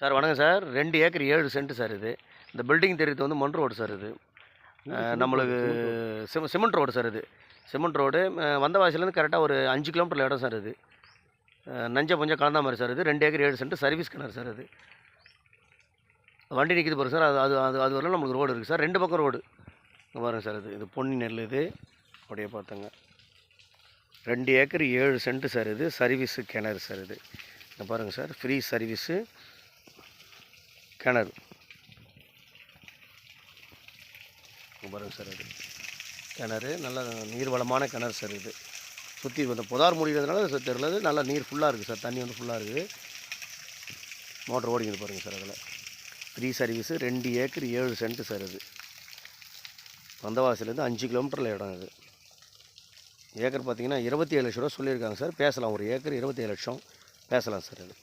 Sir வணக்கம் sir. ரெண்டு acre ஏழு சென்ட் சார் இது. இந்த பில்டிங் தெரியுது வந்து மண் ரோடு சார் இது. நம்மளுக்கு சிமெ சிமெண்ட் ரோடு சார் இது. சிமெண்ட் ரோடு வந்தவாசிலேருந்து கரெக்டாக ஒரு அஞ்சு கிலோமீட்டர் இடம் சார் இது. நஞ்ச கொஞ்சம் கலந்த மாதிரி சார் இது. ரெண்டு ஏக்கர் ஏழு சென்ட் சர்வீஸ் கிணறு சார் இது. வண்டி நிற்கிது பாருங்க சார். அது அது அது அது வரலாம் நம்மளுக்கு ரோடு இருக்குது சார். ரெண்டு பக்கம் ரோடு. இங்க பாருங்க சார் இது. இது பொன்னி நெல் இது. அப்படியே பார்த்துங்க ரெண்டு ஏக்கர் ஏழு சென்ட் சார் இது. சர்வீஸு கிணறு சார் இது. பாருங்கள் சார். ஃப்ரீ சர்வீஸு கிணறு. பாருங்க சார் இது கிணறு நல்ல நீர்வளமான கிணறு சார் இது. சுற்றி இந்த புதார் முடிகிறதுனால சார் தெரிலது நல்லா நீர் ஃபுல்லாக இருக்குது சார். தண்ணி வந்து ஃபுல்லாக இருக்குது மோட்டர் ஓடிக்குது பாருங்கள் சார் அதில். ஃப்ரீ சர்வீஸு ரெண்டு ஏக்கர் ஏழு சென்ட்டு சார் இது வந்தவாசிலேருந்து அஞ்சு கிலோமீட்டரில் இடம் இது ஏக்கர் பார்த்தீங்கன்னா இருபத்தி ஏழு லட்ச ரூபா சொல்லியிருக்காங்க சார். பேசலாம். ஒரு ஏக்கர் இருபத்தி ஏழு லட்சம் பேசலாம் சார் இது